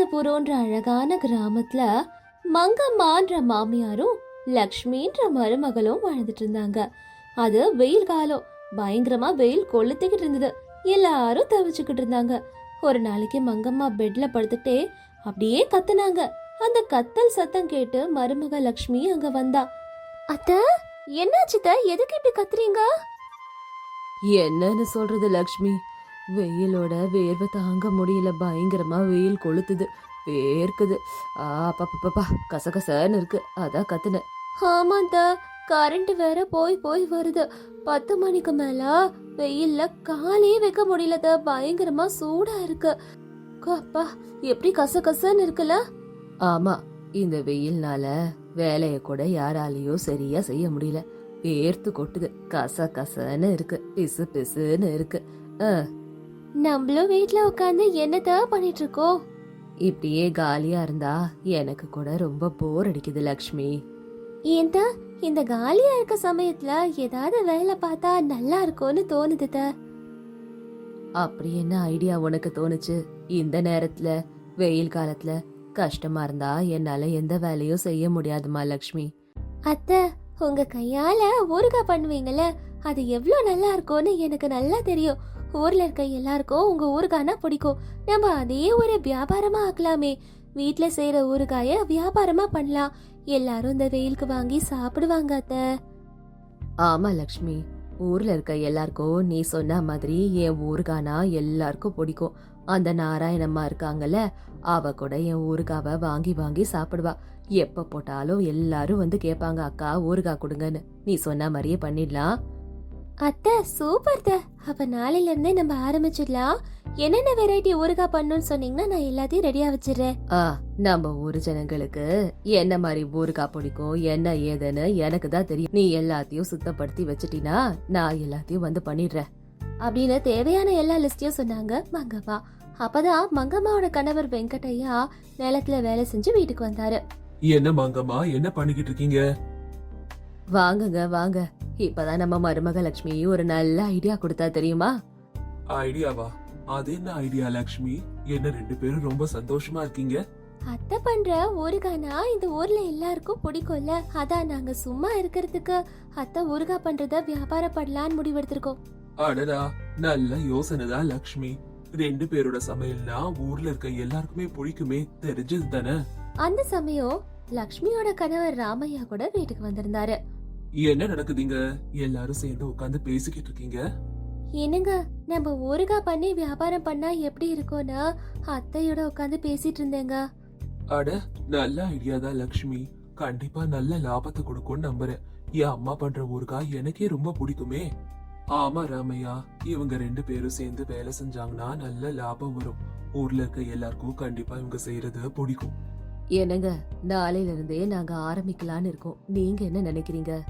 அஸ்தினபுரம்ன்ற அழகான கிராமத்துல மங்கம்மான்ற மாமியாரும் லக்ஷ்மின்ற மருமகளும் வாழ்ந்துட்டு இருந்தாங்க. அது வெயில் காலம். பயங்கரமா வெயில் கொளுத்திக்கிட்டு இருந்தது. எல்லாரும் தவிச்சுக்கிட்டு இருந்தாங்க. ஒரு நாளைக்கு மங்கம்மா பெட்ல படுத்துட்டே அப்படியே கத்துனாங்க. அந்த கத்தல் சத்தம் கேட்டு மருமக லக்ஷ்மி அங்க வந்தா. அத்த என்னாச்சுத்த எதுக்கு இப்படி கத்துறீங்க? என்னன்னு சொல்றது லக்ஷ்மி. வெயிலோட வேர்வை தாங்க முடியல. பயங்கரமா வெயில் கொளுத்துது. வேர்க்குது. ஆ பாப்பா கசகசன்னு இருக்கு. அதான் கத்துனேன். ஆமாந்தா கரண்ட் வேற போய் போய் வருது. பத்து மணிக்கு மேல வெயில்ல காலே வைக்க முடியலத பயங்கரமா சூடா இருக்கு. அப்பா எப்படி கசகசன்னு இருக்குல்ல? ஆமா. இந்த வெயில்னால வேலைய கூட யாராலையும் சரியா செய்ய முடியல. வேர்த்து கொட்டுது. கச கசன்னு இருக்கு. பிசு பிசுன்னு இருக்கு. ஆ, நம்மளும் வீட்ல உட்காந்து என்னத்த பண்ணிட்டு இருக்கோம் இப்படியே காலியா இருந்தா எனக்கு கூட ரொம்ப போர் அடிக்குது லக்ஷ்மி. ஏன்த? இந்த காலியா இருக்க சமயத்துல ஏதாவது வேலை பார்த்தா நல்லா இருக்கும்னு தோணுது த. அப்படி என்ன ஐடியா உனக்கு தோணுச்சு? இந்த நேரத்துல வெயில் காலத்துல கஷ்டமா இருந்தா என்னால எந்த வேலையும் செய்ய முடியாதுமா லக்ஷ்மி. அத்தை உங்க கையால ஊறுகாய் பண்ணுவீங்கல்ல அது எவ்வளோ நல்லா இருக்கும்னு எனக்கு நல்லா தெரியும். ஊர்ல இருக்க எல்லாருக்கும் உங்க ஊறுகாய்னா பிடிக்கும். நம்ம அதே ஒரு வியாபாரமா ஆக்கலாமே. வீட்டுல செய்யற ஊறுகாய வியாபாரமா பண்ணலாம். எல்லாரும் இந்த வெயிலுக்கு வாங்கி சாப்பிடுவாங்க அத்தை. ஆமா லக்ஷ்மி. ஊர்ல இருக்க எல்லாருக்கும் நீ சொன்ன மாதிரி என் ஊறுகானா எல்லாருக்கும் பிடிக்கும். அந்த நாராயணம்மா இருக்காங்கல்ல அவ கூட என் ஊருகாவை வாங்கி வாங்கி சாப்பிடுவா. எப்ப போட்டாலும் எல்லாரும் வந்து கேட்பாங்க அக்கா ஊறுகா கொடுங்கன்னு. நீ சொன்ன மாதிரியே பண்ணிடலாம். அத்தை சூப்பர் த அப்ப நாளையில இருந்தே நம்ம ஆரம்பிச்சிடலாம். என்னென்ன வெரைட்டி ஊறுகாய் பண்ணணும்னு சொன்னீங்கன்னா நான் எல்லாத்தையும் ரெடியா வச்சிடுறேன். ஆ நம்ம ஊர் ஜனங்களுக்கு என்ன மாதிரி ஊறுகா பிடிக்கும் என்ன ஏதுன்னு எனக்கு தான் தெரியும். நீ எல்லாத்தையும் சுத்தப்படுத்தி வச்சிட்டினா நான் எல்லாத்தையும் வந்து பண்ணிடுறேன். அப்படின்னு தேவையான எல்லா லிஸ்டையும் சொன்னாங்க மங்கம்மா. அப்பதான் மங்கம்மாவோட கணவர் வெங்கட்டையா நிலத்துல வேலை செஞ்சு வீட்டுக்கு வந்தாரு. என்ன மங்கம்மா என்ன பண்ணிக்கிட்டு இருக்கீங்க? வாங்குங்க வாங்க. இப்பதான் நம்ம மருமக லட்சுமி ஒரு நல்ல ஐடியா கொடுத்தா தெரியுமா? ஐடியாவா? அது என்ன ஐடியா லக்ஷ்மி? என்ன ரெண்டு பேரும் ரொம்ப சந்தோஷமா இருக்கீங்க? அத்தை பண்ற ஊறுகானா இந்த ஊர்ல எல்லாருக்கும் பிடிக்கும்ல. அதான் நாங்க சும்மா இருக்கிறதுக்கு அத்தை ஊறுகாய் பண்றத வியாபாரப்படலான்னு முடிவெடுத்திருக்கோம். அடடா நல்ல யோசனை தான் லக்ஷ்மி. ரெண்டு பேரோட சமையல்னா ஊர்ல இருக்க எல்லாருக்குமே பிடிக்குமே தெரிஞ்சது தானே? அந்த சமயம் லக்ஷ்மியோட கணவர் ராமையா கூட வீட்டுக்கு வந்திருந்தாரு. என்ன நடக்குதுங்க? எல்லாரும் சேர்ந்து உட்கார்ந்து பேசிக்கிட்டு இருக்கீங்க? என்னங்க நம்ம ஊறுகாய் பண்ணி வியாபாரம் பண்ணா எப்படி இருக்கும்னா அத்தையோட உட்காந்து பேசிட்டு இருந்தேங்க. அட நல்ல ஐடியா தான் லக்ஷ்மி. கண்டிப்பா நல்ல லாபத்தை கொடுக்கும்னு நம்புறேன். என் அம்மா பண்ற ஊறுகாய் எனக்கே ரொம்ப பிடிக்குமே. ஆமா ராமையா இவங்க ரெண்டு பேரும் சேர்ந்து வேலை செஞ்சாங்கன்னா நல்ல லாபம் வரும். ஊர்ல இருக்க எல்லாருக்கும் கண்டிப்பா இவங்க செய்யறது பிடிக்கும். என்னங்க நாளையில இருந்தே நாங்க ஆரம்பிக்கலான்னு இருக்கோம். நீங்க என்ன நினைக்கிறீங்க?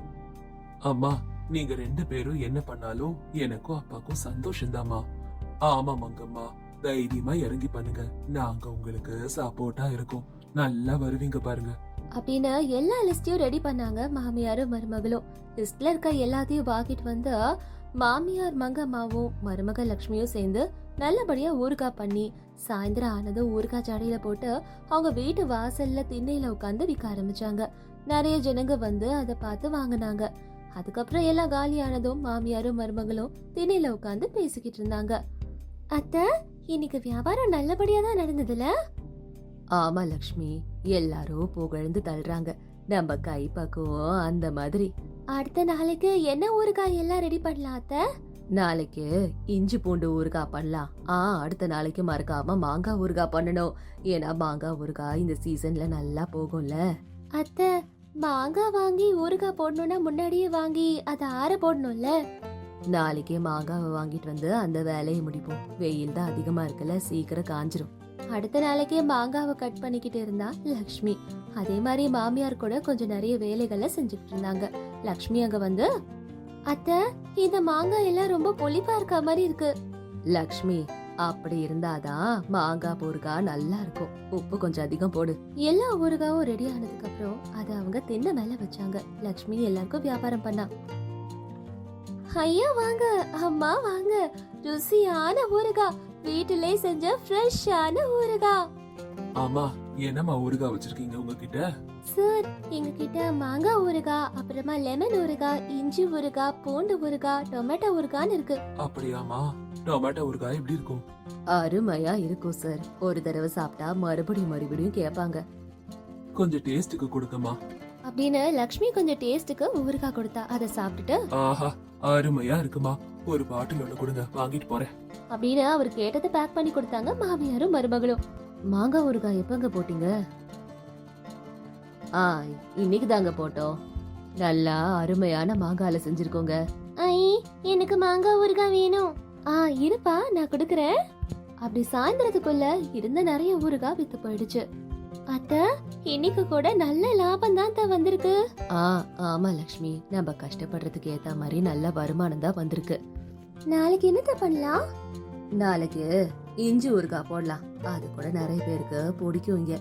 அம்மா நீங்க ரெண்டு பேரும் என்ன பண்ணாலும் எனக்கும் அப்பாக்கும் சந்தோஷம்தாம்மா. ஆமா மங்கம்மா. தைரியமா இறங்கி பண்ணுங்க. நாங்க உங்களுக்கு சப்போர்ட்டா இருக்கோம். நல்லா வருவீங்க பாருங்க. அப்படின்னு எல்லா லிஸ்டையும் ரெடி பண்ணாங்க மாமியாரும் மருமகளும். லிஸ்ட்ல இருக்க எல்லாத்தையும் வாங்கிட்டு வந்து மாமியார் மங்கம்மாவும் மருமக லக்ஷ்மியும் சேர்ந்து நல்லபடியா ஊறுகாய் பண்ணி சாயந்தரம் ஆனதும் ஊறுகாய் ஜாடியில போட்டு அவங்க வீட்டு வாசல்ல திண்ணையில உட்காந்து விற்க ஆரம்பிச்சாங்க. நிறைய ஜனங்க வந்து அதை பார்த்து வாங்கினாங்க. அதுக்கப்புறம் எல்லாம் காலியானதும் மாமியாரும் மருமகளும் திண்ணையில உட்காந்து பேசிக்கிட்டு இருந்தாங்க. அத்தை இன்னைக்கு வியாபாரம் நல்லபடியா தான் நடந்ததுல? ஆமா லக்ஷ்மி. எல்லாரும் புகழ்ந்து தள்ளுறாங்க. நம்ம கை பக்குவம் அந்த மாதிரி. அடுத்த நாளைக்கு என்ன ஊறுகாய் எல்லாம் ரெடி பண்ணலாம் அத்தை? நாளைக்கு இஞ்சி பூண்டு ஊறுகாய் பண்ணலாம். ஆ அடுத்த நாளைக்கு மறக்காம மாங்காய் ஊறுகாய் பண்ணணும். ஏன்னா மாங்காய் ஊறுகாய் இந்த சீசன்ல நல்லா போகும்ல. அத்தை மாங்காய் வாங்கி ஊறுகாய் போடணும்னா முன்னாடியே வாங்கி அதை ஆற போடணும்ல? நாளைக்கே மாங்காவை வாங்கிட்டு வந்து அந்த வேலையை முடிப்போம். வெயில் தான் அதிகமா இருக்குல்ல சீக்கிரம் காஞ்சிரும். அடுத்த நாளைக்கே மாங்காவை கட் பண்ணிக்கிட்டு இருந்தா லக்ஷ்மி. அதே மாதிரி மாமியார் கூட கொஞ்சம் நிறைய வேலைகளை செஞ்சுக்கிட்டு இருந்தாங்க. லக்ஷ்மி அங்க வந்து அத்தை இந்த மாங்காய் எல்லாம் ரொம்ப பொலிப்பா இருக்க மாதிரி இருக்கு. லக்ஷ்மி அப்படி இருந்தாதான் மாங்காய் ஊறுகாய் நல்லா இருக்கும். உப்பு கொஞ்சம் அதிகம் போடு. எல்லா ஊறுகாவும் ரெடி ஆனதுக்கு அப்புறம் அதை அவங்க தின்ன மேல வச்சாங்க. லக்ஷ்மி எல்லாருக்கும் வியாபாரம் பண்ணா. ஐயா வாங்க அம்மா வாங்க. ருசியான ஊறுகாய் வீட்டிலே செஞ்ச ஃப்ரெஷ்ஷான ஊறுகாய் ஆமா என்னம்மா ஊறுகாய் வச்சிருக்கீங்க உங்ககிட்ட? சார் எங்ககிட்ட மாங்காய் ஊறுகாய் அப்புறமா லெமன் ஊறுகாய் இஞ்சி ஊறுகாய் பூண்டு ஊறுகாய் டொமேட்டோ ஊறுகான்னு இருக்கு. அப்படியாமா டொமேட்டோ ஊறுகாய் எப்படி இருக்கும்? அருமையா இருக்கும் சார் ஒரு தடவை சாப்பிட்டா மறுபடியும் மறுபடியும் கேட்பாங்க. கொஞ்சம் டேஸ்ட்டுக்கு கொடுங்கம்மா. அப்படின்னு லக்ஷ்மி கொஞ்சம் டேஸ்ட்டுக்கு ஊறுகாய் கொடுத்தா. அதை சாப்பிட்டுட்டு ஆஹா அருமையா இருக்குமா? ஒரு பாட்டில் ஒண்ணு கொடுங்க வாங்கிட்டு போறேன். அப்படின்னு அவர் கேட்டதை பேக் பண்ணி கொடுத்தாங்க மாமியாரும் மருமகளும். மாங்காய் ஊறுகாய் எப்பங்க போட்டீங்க? ஆ இன்னைக்கு தாங்க போட்டோம். நல்லா அருமையான மாங்காயில செஞ்சிருக்கோங்க. ஐ எனக்கு மாங்காய் ஊறுகாய் வேணும். ஆ இருப்பா நான் கொடுக்கறேன். அப்படி சாயந்தரத்துக்குள்ள இருந்த நிறைய ஊறுகாய் வித்து போயிடுச்சு. அத்த இன்னைக்கு கூட நல்ல லாபம் தான் தான் வந்திருக்கு. ஆ ஆமா லக்ஷ்மி. நம்ம கஷ்டப்படுறதுக்கு ஏத்த மாதிரி நல்ல வருமானம் தான் வந்திருக்கு. நாளைக்கு என்னத்த பண்ணலாம்? நாளைக்கு இஞ்சி ஊறுகாய் போடலாம். அது கூட நிறைய பேருக்கு பிடிக்கும் இங்க.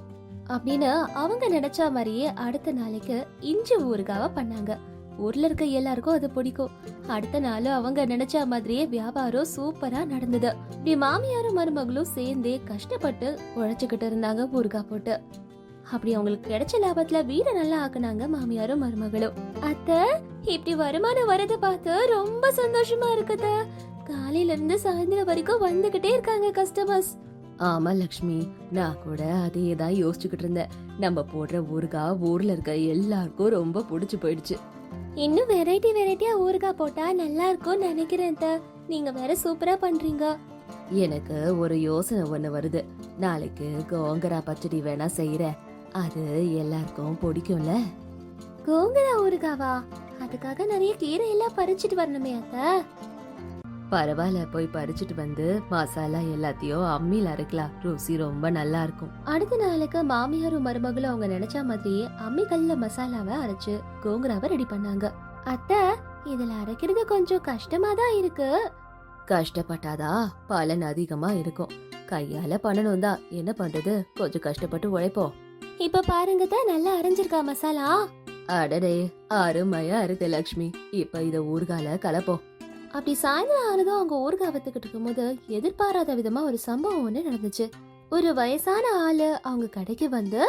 அப்படின்னு அவங்க நினைச்ச மாதிரியே அடுத்த நாளைக்கு இஞ்சி ஊறுகாவ பண்ணாங்க. ஊர்ல இருக்க எல்லாருக்கும் அது பிடிக்கும். அடுத்த நாள் அவங்க நினைச்ச மாதிரியே வியாபாரம் சூப்பரா நடந்தது. இப்படி மாமியாரும் மருமகளும் சேர்ந்தே கஷ்டப்பட்டு உழைச்சுக்கிட்டு இருந்தாங்க ஊறுகா போட்டு. அப்படி அவங்களுக்கு கிடைச்ச லாபத்துல வீட நல்லா ஆக்குனாங்க மாமியாரும் மருமகளும். அத்த இப்படி வருமானம் வரத பார்த்து ரொம்ப சந்தோஷமா இருக்குத. காலையில இருந்து சாயந்தரம் வரைக்கும் வந்துகிட்டே இருக்காங்க கஸ்டமர்ஸ் ஆமா லக்ஷ்மி நான் கூட அதே தான் யோசிச்சுக்கிட்டு இருந்தேன். நம்ம போடுற ஊறுகாய் ஊர்ல இருக்க எல்லாருக்கும் ரொம்ப பிடிச்சு போயிடுச்சு. இன்னும் வெரைட்டி வெரைட்டியா ஊறுகாய் போட்டா நல்லா இருக்கும்னு நினைக்கிறேன் அத்தை. நீங்க வேற சூப்பரா பண்றீங்க. எனக்கு ஒரு யோசனை ஒண்ணு வருது. நாளைக்கு கோங்கரா பச்சடி வேணா செய்யறேன் அது எல்லாருக்கும் பிடிக்கும்ல? கோங்கரா ஊறுகாவா? அதுக்காக நிறைய கீரை எல்லாம் பறிச்சிட்டு வரணுமே அத்தை. பரவாயில்ல போய் பறிச்சுட்டு வந்து மசாலா எல்லாத்தையும் அம்மியில அரைக்கலாம். ருசி ரொம்ப நல்லா இருக்கும். அடுத்த நாளுக்கு மாமியாரும் மருமகளும் அவங்க நினைச்ச மாதிரியே அம்மிக்கல்ல மசாலாவை அரைச்சு கோங்கராவை ரெடி பண்ணாங்க. அத்தை இதுல அரைக்கிறது கொஞ்சம் கஷ்டமா தான் இருக்கு. கஷ்டப்பட்டாதா? பலன் அதிகமா இருக்கும். கையால பண்ணணும் தான். என்ன பண்றது? கொஞ்சம் கஷ்டப்பட்டு உழைப்போம். இப்ப பாருங்க தான் நல்லா அரைஞ்சிருக்கா மசாலா? அடடே அருமையா இருக்கு லக்ஷ்மி. இப்ப இத ஊர்கால கலப்போம். அப்படி சாயந்தரம் ஆனதும் அவங்க ஊறுகாய் வித்துக்கிட்டு இருக்கும்போது எதிர்பாராத விதமா ஒரு சம்பவம் ஒண்ணு நடந்துச்சு. ஒரு வயசான ஆளு அவங்க கடைக்கு வந்து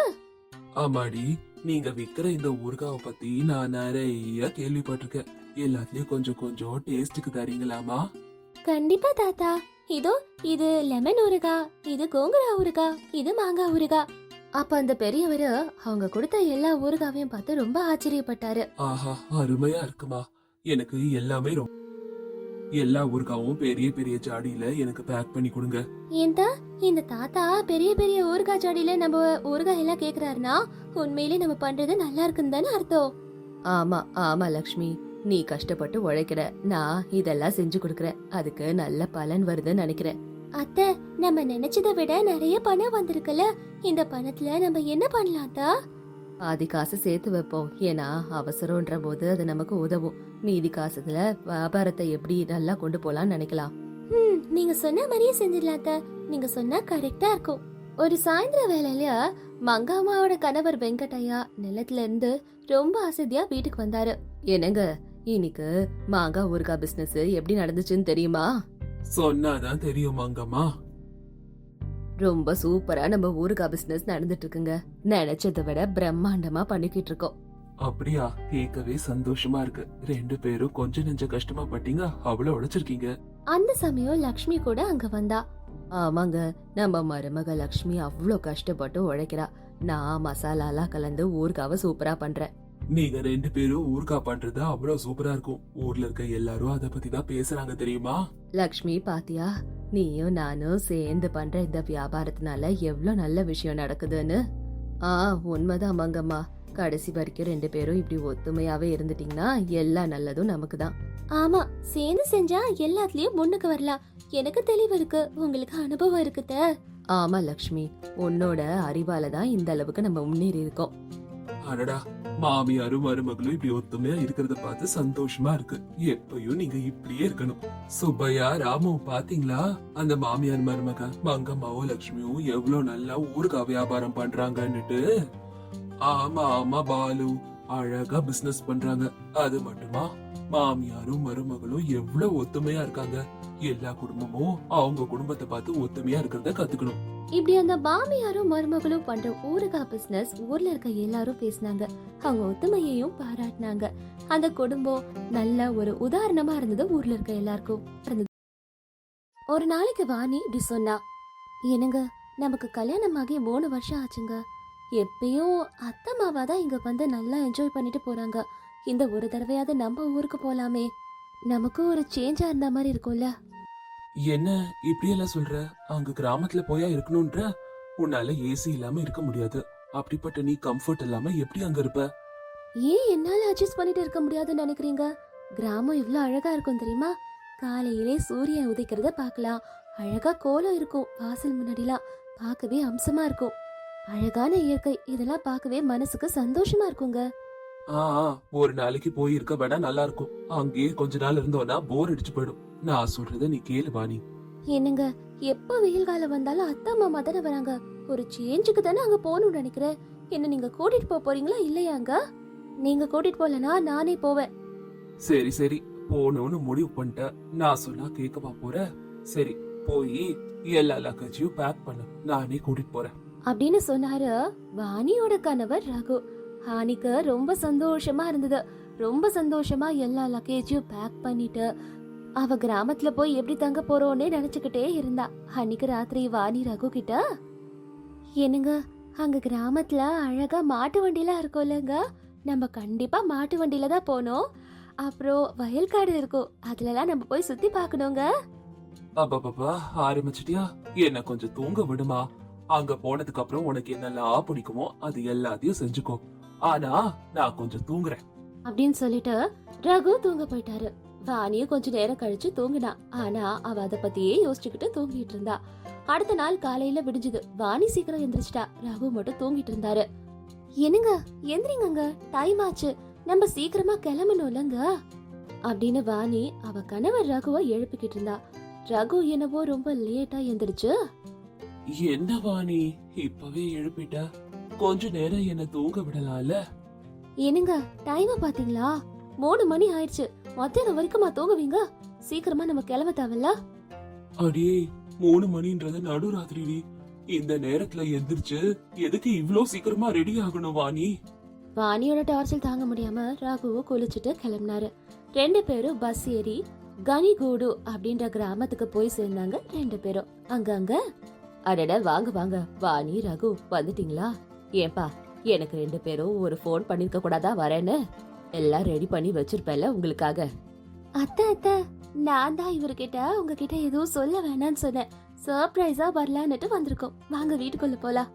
ஆமாடி நீங்க விக்கிற இந்த ஊறுகாவை பத்தி நான் நிறைய கேள்விப்பட்டிருக்கேன். எல்லாத்துலயும் கொஞ்சம் கொஞ்சம் டேஸ்ட்டுக்கு தரீங்களாமா? கண்டிப்பா தாத்தா. இதோ இது லெமன் ஊறுகா இது கோங்குரா ஊறுகா இது மாங்காய் ஊறுகா. அப்ப அந்த பெரியவரு அவங்க கொடுத்த எல்லா ஊறுகாவையும் பார்த்து ரொம்ப ஆச்சரியப்பட்டாரு. ஆஹா அருமையா இருக்குமா. எனக்கு எல்லாமே ரொம்ப எல்லா ஊறுகாவும் பெரிய பெரிய ஜாடியில எனக்கு பேக் பண்ணி கொடுங்க. ஏன்டா? இந்த தாத்தா பெரிய பெரிய ஊறுகாய் ஜாடியில நம்ம ஊறுகாய் எல்லாம் கேக்குறாருன்னா உண்மையிலே நம்ம பண்றது நல்லா இருக்குன்னு தானே அர்த்தம். ஆமா ஆமா லக்ஷ்மி. நீ கஷ்டப்பட்டு உழைக்கிற. நான் இதெல்லாம் செஞ்சு கொடுக்கறேன். அதுக்கு நல்ல பலன் வருதுன்னு நினைக்கிறேன். அத்தை நம்ம நினைச்சதை விட நிறைய பணம் வந்திருக்குல்ல. இந்த பணத்துல நம்ம என்ன பண்ணலாம் தா பாதி காசு சேர்த்து வைப்போம். ஏன்னா அவசரம்ன்ற போது அது நமக்கு உதவும். மீதி காசுல வியாபாரத்தை எப்படி நல்லா கொண்டு போலாம்னு நினைக்கலாம். ம் நீங்க சொன்ன மாதிரியே செஞ்சிடலாம் அத்தை. நீங்க சொன்னா கரெக்டா இருக்கும். ஒரு சாயந்தர வேலையில மங்காமாவோட கணவர் வெங்கட்டையா நிலத்துல இருந்து ரொம்ப அசதியா வீட்டுக்கு வந்தாரு. என்னங்க இன்னைக்கு மாங்காய் ஊறுகாய் பிசினஸ் எப்படி நடந்துச்சுன்னு தெரியுமா? சொன்னாதான் தெரியும் மங்கம்மா. ரொம்ப சூப்பரா நம்ம ஊறுகாய் பிசினஸ் நடந்துட்டு இருக்குங்க நினைச்சதை விட பிரம்மாண்டமா பண்ணிக்கிட்டு இருக்கோம் அப்படியா? கேட்கவே சந்தோஷமா இருக்கு. ரெண்டு பேரும் கொஞ்சம் நெஞ்ச கஷ்டமா பட்டீங்க அவ்வளவு உழைச்சிருக்கீங்க. அந்த சமயம் லக்ஷ்மி கூட அங்க வந்தா. ஆமாங்க நம்ம மருமக லக்ஷ்மி அவ்வளோ கஷ்டப்பட்டு உழைக்கிறா. நான் மசாலாலாம் கலந்து ஊறுகாவை சூப்பரா பண்றேன். நீங்க ரெண்டு பேரும் ஊறுகாய் பண்றது அவ்வளவு சூப்பரா இருக்கும். ஊர்ல இருக்க எல்லாரும் அத பத்தி தான் பேசுறாங்க தெரியுமா? லக்ஷ்மி பாத்தியா? நீயும் நானும் சேர்ந்து பண்ற இந்த வியாபாரத்தினால எவ்வளோ நல்ல விஷயம் நடக்குதுன்னு. ஆ உண்மைதான் மங்கம்மா. கடைசி வரைக்கும் ரெண்டு பேரும் இப்படி ஒத்துமையாவே இருந்துட்டீங்கன்னா எல்லா நல்லதும் நமக்கு தான் ஆமா சேர்ந்து செஞ்சா எல்லாத்துலயும் முன்னுக்கு வரலாம். எனக்கு தெளிவு இருக்கு. உங்களுக்கு அனுபவம் இருக்குத ஆமா லக்ஷ்மி. உன்னோட அறிவால தான் இந்த அளவுக்கு நம்ம முன்னேறி இருக்கோம். அடடா மாமியாரும் மருமகளும் இப்படி ஒத்துமையா இருக்கிறத பார்த்து சந்தோஷமா இருக்கு. எப்பயும் நீங்க இப்படியே இருக்கணும். சுப்பையா ராமு பாத்தீங்களா? அந்த மாமியார் மருமக மங்கம்மாவும் லட்சுமியும் எவ்வளவு நல்லா ஊறுகாய் வியாபாரம் பண்றாங்கன்னுட்டு. ஆமா ஆமா பாலு. அழகா பிசினஸ் பண்றாங்க. அது மட்டுமா? மாமியாரும் மருமகளும் எவ்வளவு ஒத்துமையா இருக்காங்க. எல்லா குடும்பமும் அவங்க குடும்பத்தை பார்த்து ஒத்துமையா இருக்கிறத கத்துக்கணும். இப்படி அந்த மாமியாரும் மருமகளும் பண்ற ஊறுகாய் பிசினஸ் ஊர்ல இருக்க எல்லாரும் பேசினாங்க. அவங்க ஒத்துமையையும் பாராட்டினாங்க. அந்த குடும்பம் நல்ல ஒரு உதாரணமா இருந்தது ஊர்ல இருக்க எல்லாருக்கும். இருந்தது. ஒரு நாளைக்கு வாணி இப்படி சொன்னா என்னங்க நமக்கு கல்யாணம் ஆகி மூணு வருஷம் ஆச்சுங்க. எப்பயும் அத்தை மாவா தான் இங்க வந்து நல்லா என்ஜாய் பண்ணிட்டு போறாங்க. இந்த ஒரு தடவையாவது நம்ம ஊருக்கு போலாமே. நமக்கும் ஒரு சேஞ்சா இருந்த மாதிரி இருக்கும்ல. என்ன இப்படியெல்லாம் சொல்ற? அங்க கிராமத்துல போயா இருக்கணும்ன்ற உன்னால ஏசி இல்லாம இருக்க முடியாது. அப்படிப்பட்ட நீ கம்ஃபர்ட் இல்லாம எப்படி அங்க இருப்ப? ஏன் என்னால அட்ஜஸ்ட் பண்ணிட்டு இருக்க முடியாதுன்னு நினைக்கிறீங்க? கிராமம் இவ்ளோ அழகா இருக்கும் தெரியுமா? காலையிலே சூரியன் உதைக்கிறத பார்க்கலாம். அழகா கோலம் இருக்கும் வாசல் முன்னாடிலாம். பார்க்கவே அம்சமா இருக்கும். அழகான இயற்கை இதெல்லாம் பார்க்கவே மனசுக்கு சந்தோஷமா இருக்குங்க. ஆ ஒரு நாளைக்கு போய் இருக்க வேணா நல்லா இருக்கும் அங்கேயே கொஞ்ச நாள் இருந்தோம்னா போர் அடிச்சு போயிடும். நான் சொல்றத நீ கேளு வாணி என்னங்க எப்ப வெயில் காலம் வந்தாலும் அத்தா மாமா தானே வராங்க. ஒரு சேஞ்சுக்கு தானே அங்க போகணும்னு நினைக்கிறேன். என்ன நீங்க கூட்டிட்டு போக போறீங்களா இல்லையாங்க? நீங்க கூட்டிட்டு போலனா நானே போவேன். சரி சரி. போகணும்னு முடிவு பண்ணிட்ட. நான் சொன்னா கேட்கவா போற? சரி போய் எல்லா லக்கேஜையும் பேக் பண்ணு. நானே கூட்டிட்டு போறேன். அப்படின்னு சொன்னாரு வாணியோட கணவர் ரகு. ஹானிக்கு ரொம்ப சந்தோஷமா இருந்தது. ரொம்ப சந்தோஷமா எல்லா லக்கேஜையும் பேக் பண்ணிட்டு அவ கிராமத்துல போய் எப்படி தங்க போறோன்னே நினைச்சுக்கிட்டே இருந்தா. அன்னைக்கு ராத்திரி வாணி ரகு கிட்ட என்னங்க அங்க கிராமத்துல அழகா மாட்டு வண்டிலாம் இருக்கும்லங்க நம்ம கண்டிப்பா மாட்டு வண்டியில தான் போகணும். அப்புறம் வயல்காடு இருக்கும். அதுலலாம் நம்ம போய் சுத்தி பார்க்கணுங்க. அப்பப்பா ஆரம்பிச்சிட்டியா? என்ன கொஞ்சம் தூங்க விடுமா? அங்க போனதுக்கு அப்புறம் உனக்கு என்னெல்லாம் பிடிக்குமோ அது எல்லாத்தையும் செஞ்சுக்கோ. ஆனா நான் கொஞ்சம் தூங்குறேன். அப்படின்னு சொல்லிட்டு ரகு தூங்க போயிட்டாரு. வாணியும் கொஞ்ச நேரம் கழிச்சு தூங்கினா. ஆனா அவ அத பத்தியே யோசிச்சுக்கிட்டு தூங்கிட்டு இருந்தா. அடுத்த நாள் காலையில விடிஞ்சது. வாணி சீக்கிரம் எந்திரிச்சிட்டா. ரகு மட்டும் தூங்கிட்டு இருந்தாரு. என்னங்க? எந்திரிங்கங்க. டைம் ஆச்சு. நம்ம சீக்கிரமா கிளம்பணும்லங்க. அப்படின்னு வாணி அவ கணவர் ரகுவை எழுப்பிக்கிட்டு இருந்தா. ரகு என்னவோ ரொம்ப லேட்டா எந்திரிச்சு என்ன வாணி? இப்பவே எழுப்பிட்ட? கொஞ்ச நேரம் என்ன தூங்க விடலாம்ல? என்னங்க டைம் பாத்தீங்களா மூணு மணி ஆயிடுச்சு. மத்தியானம் வரைக்குமா தூங்குவீங்க? சீக்கிரமா நம்ம கிளம்ப தேவையில்ல? அடியே மூணு மணின்றது நடுராத்திரி இந்த நேரத்துல எந்திரிச்சு எதுக்கு இவ்ளோ சீக்கிரமா ரெடி ஆகணும் வாணி? வாணியோட டார்ச்சல் தாங்க முடியாம ராகுவும் குளிச்சுட்டு கிளம்பினாரு. ரெண்டு பேரும் பஸ் ஏறி கனிகூடு அப்படின்ற கிராமத்துக்கு போய் சேர்ந்தாங்க ரெண்டு பேரும். அங்கங்க அடட வாங்க வாங்க. வாணி ரகு வந்துட்டீங்களா? ஏன்பா எனக்கு ரெண்டு பேரும் ஒரு ஃபோன் பண்ணிருக்க கூடாதா? வரேன்னு. எல்லாம் ரெடி பண்ணி வச்சிருப்பேல உங்களுக்காக. அத்தை அத்தை நான் தான் இவர்கிட்ட உங்ககிட்ட எதுவும் சொல்ல வேணாம்னு சொன்னேன். சர்ப்ரைஸா வரலான்னுட்டு வந்திருக்கோம். வாங்க வீட்டுக்குள்ள போலாம்.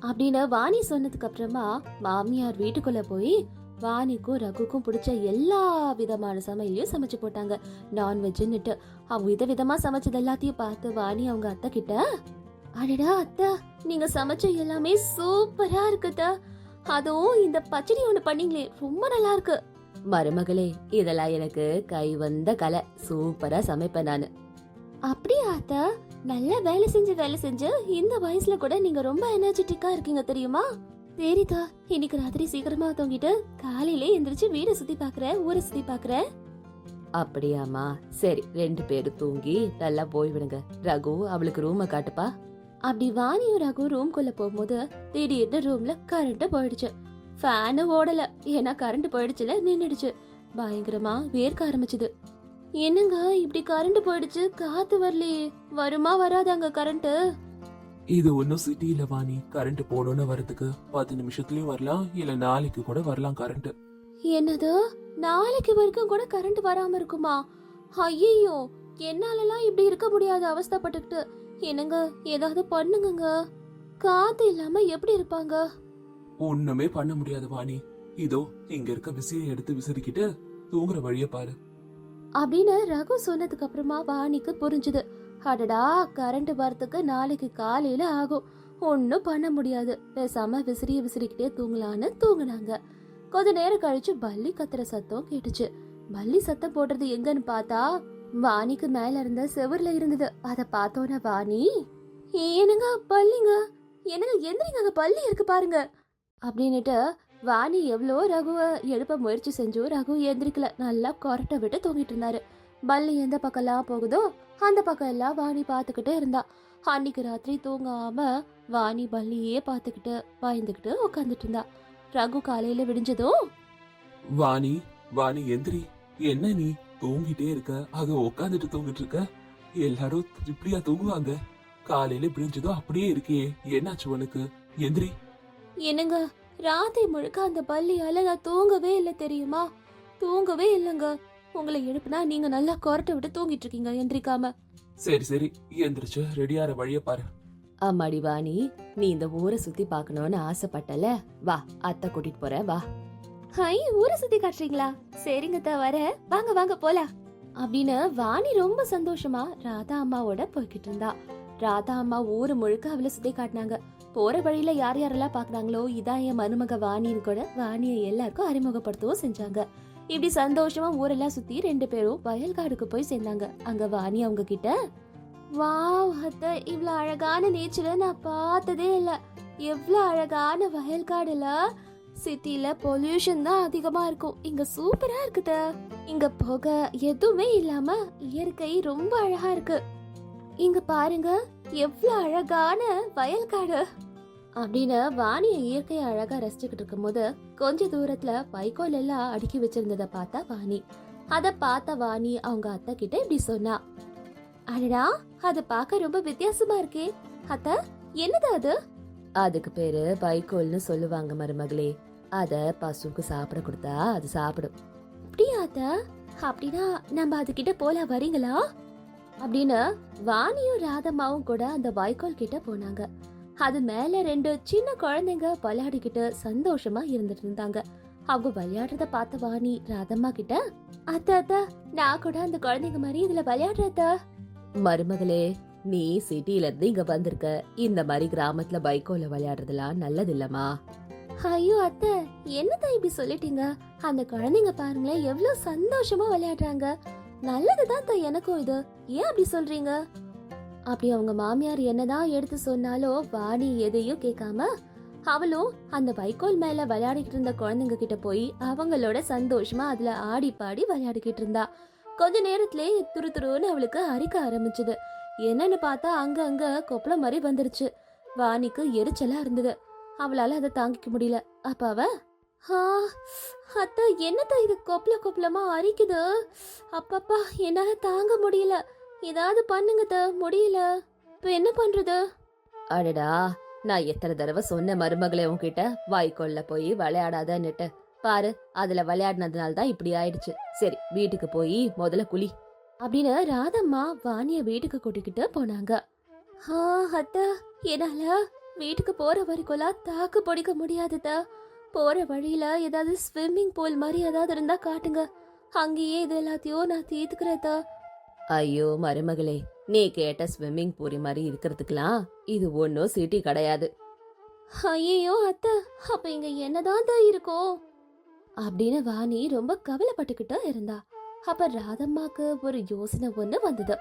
அப்படின்னு வாணி சொன்னதுக்கு அப்புறமா மாமியார் வீட்டுக்குள்ள போய் வாணிக்கும் ரகுக்கும் பிடிச்ச எல்லா விதமான சமையலையும் சமைச்சு போட்டாங்க. நான்வெஜ்னுட்டு அவங்க விதவிதமா சமைச்சது எல்லாத்தையும் பார்த்து வாணி அவங்க அத்தை கிட்ட அடடா அத்தை நீங்க சமைச்ச எல்லாமே சூப்பரா இருக்குதா அதுவும் இந்த பச்சடி ஒண்ணு பண்ணீங்களே ரொம்ப நல்லா இருக்கு. மருமகளே இதெல்லாம் எனக்கு கை வந்த கலை. சூப்பரா சமைப்பேன் நானு. அப்படியா அத்தா? நல்லா வேலை செஞ்சு வேலை செஞ்சு இந்த வயசுல கூட நீங்க ரொம்ப எனர்ஜெட்டிக்கா இருக்கீங்க தெரியுமா? சரிதா இன்னைக்கு ராத்திரி சீக்கிரமா தூங்கிட்டு காலையிலே எந்திரிச்சு வீட சுத்தி பாக்குறேன் ஊரை சுத்தி பாக்குறேன் அப்படியாம்மா. சரி ரெண்டு பேரும் தூங்கி நல்லா போய் விடுங்க. ரகு அவளுக்கு ரூமை காட்டுப்பா. அப்படி வாணியும் ரகு ரூம்குள்ள போகும்போது திடீர்னு ரூம்ல கரண்ட் போயிடுச்சு. ஃபேனு ஓடல. ஏன்னா கரண்ட் போயிடுச்சுல நின்னுடுச்சு. பயங்கரமா வேர்க்க ஆரம்பிச்சுது. என்னங்க இப்படி கரண்ட் போயிடுச்சு? காத்து வரலையே. வருமா வராதாங்க கரண்ட் இது ஒன்னும் சிட்டில வாணி கரண்ட் போகணும்னு வரதுக்கு பத்து நிமிஷத்துலயும் வரலாம் இல்ல நாளைக்கு கூட வரலாம் கரண்ட் என்னது? நாளைக்கு வரைக்கும் கூட கரண்ட் வராம இருக்குமா? ஐயோ என்னாலலாம் இப்படி இருக்க முடியாது அவஸ்தைப்பட்டுக்கிட்டு. என்னங்க ஏதாவது பண்ணுங்கங்க. காத்து இல்லாம எப்படி இருப்பாங்க? ஒண்ணுமே பண்ண முடியாது வாணி. இதோ இங்க இருக்க விசிறியை எடுத்து விசிறிக்கிட்டு தூங்குற வழிய பாரு. அப்படின்னு ரகு சொன்னதுக்கு அப்புறமா வாணிக்கு புரிஞ்சுது. அடடா கரண்ட் வரதுக்கு நாளைக்கு காலையில ஆகும். ஒன்னும் பண்ண முடியாது. பேசாம விசிறிய விசிறிக்கிட்டே தூங்கலான்னு தூங்குனாங்க. கொஞ்ச நேரம் கழிச்சு பல்லி கத்துற சத்தம் கேட்டுச்சு. பல்லி சத்தம் போடுறது எங்கன்னு பார்த்தா வாணிக்கு மேல இருந்த செவர்ல இருந்தது. அத பார்த்தோன்னே வாணி என்னங்க பள்ளிங்க என்னங்க எந்திரிங்க அங்க பள்ளி இருக்கு பாருங்க. அப்படின்னுட்டு வாணி எவ்வளோ ரகுவை எழுப்ப முயற்சி செஞ்சோ ரகு எந்திரிக்கல. நல்லா கொரட்டை விட்டு தூங்கிட்டு இருந்தாரு. பல்லி எந்த பக்கம்லாம் போகுதோ அந்த பக்கம் எல்லாம் வாணி பார்த்துக்கிட்டே இருந்தா. அன்னைக்கு ராத்திரி தூங்காம வாணி பள்ளியே பார்த்துக்கிட்டு பயந்துக்கிட்டு உட்காந்துட்டு இருந்தா. ரகு காலையில விடிஞ்சதும் வாணி வாணி எந்திரி. என்ன நீ? தூங்கிட்டே இருக்க. அது உட்காந்துட்டு தூங்கிட்டு இருக்க. எல்லாரும் இப்படியா தூங்குவாங்க. காலையில விடிஞ்சதும் அப்படியே இருக்கியே. என்னாச்சு உனக்கு? எந்திரி. என்னங்க? ராத்திரி முழுக்க அந்த பள்ளியால நான் தூங்கவே இல்லை தெரியுமா? தூங்கவே இல்லைங்க. உங்களை எழுப்புனா நீங்க நல்லா கொரட்டை விட்டு தூங்கிட்டு இருக்கீங்க எந்திரிக்காம. சரி சரி. எந்திரிச்சு ரெடியார வழிய பாரு. அம்மாடி வாணி நீ இந்த ஊரை சுத்தி பார்க்கணும்னு ஆசைப்பட்டல? வா அத்தை கூட்டிட்டு போற வா. ஹை ஊரை சுத்தி காட்டுறீங்களா? சரிங்க தா வர வாங்க வாங்க போலாம். அப்படின்னு வாணி ரொம்ப சந்தோஷமா ராதா அம்மாவோட போய்கிட்டு இருந்தா. ராதா அம்மா ஊரு முழுக்க அவளை சுத்தி காட்டினாங்க. போற வழியில யார் யாரெல்லாம் பாக்குறாங்களோ இதான் என் மருமக வாணின்னு கூட வாணியை எல்லாருக்கும் அறிமுகப்படுத்தவும் செஞ்சாங்க. இப்படி சந்தோஷமா ஊரெல்லாம் சுத்தி ரெண்டு பேரும் வயல்காடுக்கு போய் சேர்ந்தாங்க. அங்க வாணி அவங்க கிட்ட வாவ் அத்த இவ்வளவு அழகான நேச்சரை நான் பார்த்ததே இல்ல. எவ்வளவு அழகான வயல்காடுல சிட்டில பொல்யூஷன் தான் அதிகமா இருக்கும். இங்க சூப்பரா இருக்குது இங்க புகை எதுவுமே இல்லாம இயற்கை ரொம்ப அழகா இருக்கு. இங்க பாருங்க எவ்வளவு அழகான வயல்காடு அப்படின்னு வாணிய இயற்கையை அழகா ரசிச்சுக்கிட்டு இருக்கும்போது கொஞ்ச தூரத்துல வைக்கோல் எல்லாம் அடுக்கி வச்சிருந்தத பார்த்தா வாணி. அத பார்த்த வாணி அவங்க அத்தை கிட்ட இப்படி சொன்னா. அடடா அது பார்க்க ரொம்ப வித்தியாசமா இருக்கே. அத்தை என்னது அது? அதுக்கு பேரு வைக்கோல்னு சொல்லுவாங்க மருமகளே. அதை பசுக்கு சாப்பிட கொடுத்தா அது சாப்பிடும். அப்படியா அத்த? அப்படின்னா நம்ம அதுகிட்ட போல வரீங்களா? அப்படின்னு வாணியும் ராதம்மாவும் கூட அந்த வைக்கோல் கிட்ட போனாங்க. அது மேல ரெண்டு சின்ன குழந்தைங்க விளையாடிக்கிட்டு சந்தோஷமா இருந்துட்டு இருந்தாங்க. அவங்க விளையாடுறத பார்த்த வாணி ராதம்மா கிட்ட அத்த அத்த நான் கூட அந்த குழந்தைங்க மாதிரி இதுல விளையாடுறத மருமகளே நீ சிட்டில இருந்து இங்க வந்திருக்க. இந்த மாதிரி கிராமத்துல பைக்கோல விளையாடுறதுலாம் நல்லது இல்லம்மா ஐயோ அத்தை என்னதான் இப்படி சொல்லிட்டீங்க? அந்த குழந்தைங்க பாருங்களேன் எவ்வளவு சந்தோஷமா விளையாடுறாங்க. நல்லதுதான் தான் எனக்கும் இது. ஏன் அப்படி சொல்றீங்க? அப்படி அவங்க மாமியார் என்னதான் எடுத்து சொன்னாலும் வாணி எதையும் கேட்காம அவளும் அந்த வைக்கோல் மேல விளையாடிக்கிட்டு இருந்த குழந்தைங்க கிட்ட போய் அவங்களோட சந்தோஷமா அதுல ஆடி பாடி விளையாடிக்கிட்டு இருந்தா. கொஞ்ச நேரத்திலே துரு துருன்னு அவளுக்கு அரிக்க ஆரம்பிச்சது. என்னன்னு பார்த்தா அங்க அங்க கொப்பளம் மாதிரி வந்துருச்சு. வாணிக்கு எரிச்சலா இருந்தது. அவளால அதை தாங்கிக்க முடியல. அப்ப அவ ஆ அத்தா என்னத்தா இது கொப்பள கொப்பளமா அரிக்குது? அப்பப்பா என்னால தாங்க முடியல. ஏதாவது பண்ணுங்கத்த முடியல. இப்ப என்ன பண்றது? அடடா நான் எத்தனை தடவை சொன்ன மருமகளே உன்கிட்ட வாய்க்கோல்ல போய் விளையாடாதன்னுட்டு. பாரு அதுல விளையாடினதுனால தான் இப்படி ஆயிடுச்சு. சரி வீட்டுக்கு போய் முதல்ல குளி. அப்படின்னு ராதம்மா வாணிய வீட்டுக்கு கூட்டிக்கிட்டு போனாங்க. ஆ அத்தா என்னால வீட்டுக்கு போற வரைக்கும்லாம் தாக்கு பிடிக்க முடியாதுதா. போற வழியில ஏதாவது ஸ்விம்மிங் பூல் மாதிரி ஏதாவது இருந்தா காட்டுங்க. அங்கேயே இது எல்லாத்தையும் நான் தீர்த்துக்கிறதா ஐயோ மருமகளே நீ கேட்ட ஸ்விம்மிங் பூரி மாதிரி இருக்கிறதுக்கெல்லாம் இது ஒன்னும் சிட்டி கிடையாது. ஐயோ அத்தை அப்ப இங்க என்னதான் தான் இருக்கும்? அப்படின்னு வாணி ரொம்ப கவலைப்பட்டுக்கிட்டு இருந்தா. அப்ப ராதம்மாக்கு ஒரு யோசனை ஒண்ணு வந்தது.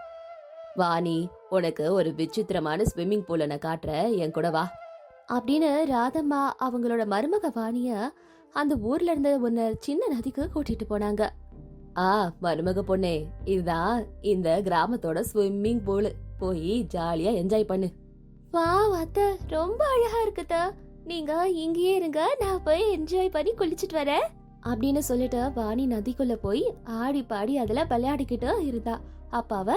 வாணி உனக்கு ஒரு விசித்திரமான ஸ்விம்மிங் பூல நான் காட்டுறேன். என் கூட வா. அப்படின்னு ராதம்மா அவங்களோட மருமக வாணிய அந்த ஊர்ல இருந்த ஒன்னு சின்ன நதிக்கு கூட்டிட்டு போனாங்க. ஆ மருமக பொண்ணே இதுதான் இந்த கிராமத்தோட ஸ்விம்மிங் பூல் போய் ஜாலியா என்ஜாய் பண்ணு. வா அத்த ரொம்ப அழகா இருக்குத நீங்க இங்கேயே இருங்க நான் போய் என்ஜாய் பண்ணி குளிச்சிட்டு வரேன். அப்படின்னு சொல்லிட்டு வாணி நதிக்குள்ள போய் ஆடி பாடி அதுல விளையாடிக்கிட்டு இருந்தா. அப்ப அவ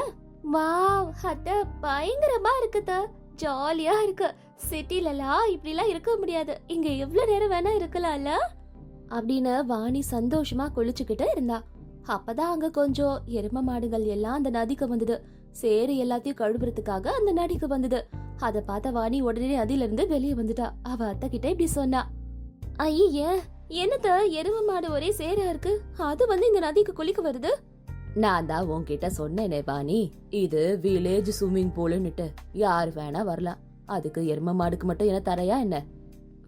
வாவ் அத்தை பயங்கரமா இருக்குதா ஜாலியா இருக்கு. சிட்டிலலாம் இப்படிலாம் இருக்க முடியாது. இங்க எவ்வளவு நேரம் வேணா இருக்கலாம்ல? அப்படின்னு வாணி சந்தோஷமா குளிச்சுக்கிட்டு இருந்தா. அப்பதான் அங்க கொஞ்சம் எரும மாடுகள் எல்லாம் அந்த நதிக்கு வந்தது. சேரு எல்லாத்தையும் கழுவுறதுக்காக அந்த நதிக்கு வந்தது. அத பார்த்த வாணி உடனே நதியில இருந்து வெளியே வந்துட்டா. அவ அத்தை கிட்ட இப்படி சொன்னா. ஐய என்னத்த? எரும மாடு ஒரே சேரா இருக்கு. அது வந்து இந்த நதிக்கு குளிக்க வருது? நான் தான் உன்கிட்ட சொன்னேனே வாணி. இது வில்லேஜ் ஸ்விம்மிங் பூலுன்னுட்டு யார் வேணா வரலாம். அதுக்கு எரும மாடுக்கு மட்டும் என்ன தரையா என்ன?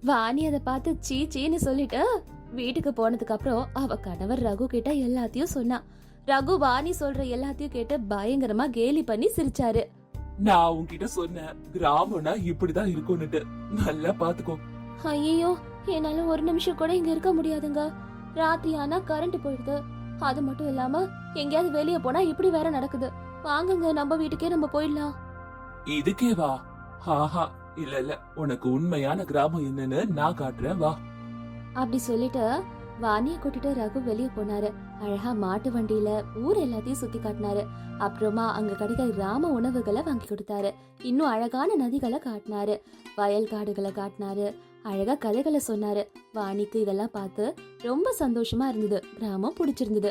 வாணி அதை பார்த்து சீ சீன்னு சொல்லிட்டு வீட்டுக்கு போனதுக்கு அப்புறம் அவ கணவர் ரகு கிட்ட எல்லாத்தையும் சொன்னா. ரகு வாணி சொல்ற எல்லாத்தையும் கேட்டு பயங்கரமா கேலி பண்ணி சிரிச்சாரு. நான் உன்கிட்ட சொன்னேன் கிராமம்னா இப்படிதான் இருக்கும்னுட்டு. நல்லா பாத்துக்கோ ஐயோ என்னால ஒரு நிமிஷம் கூட இங்க இருக்க முடியாதுங்க. ராத்திரி ஆனா கரண்ட் போயிடுது. அது மட்டும் இல்லாம எங்கேயாவது வெளியே போனா இப்படி வேற நடக்குது. வாங்குங்க நம்ம வீட்டுக்கே நம்ம போயிடலாம். இதுக்கே வா ஆஹா இல்ல இல்ல உனக்கு உண்மையான கிராமம் என்னன்னு நான் காட்டுறேன் வா. அப்படி சொல்லிட்டு வாணிய கூட்டிட்டு ரகு வெளியே போனாரு. அழகா மாட்டு வண்டியில ஊர் எல்லாத்தையும் சுத்தி காட்டினாரு. அப்புறமா அங்க கிடைக்கிற கிராம உணவுகளை வாங்கி கொடுத்தாரு. இன்னும் அழகான நதிகளை காட்டினாரு. வயல் காடுகளை காட்டினாரு. அழகா கதைகளை சொன்னாரு. வாணிக்கு இதெல்லாம் பார்த்து ரொம்ப சந்தோஷமா இருந்தது. கிராமம் பிடிச்சிருந்தது.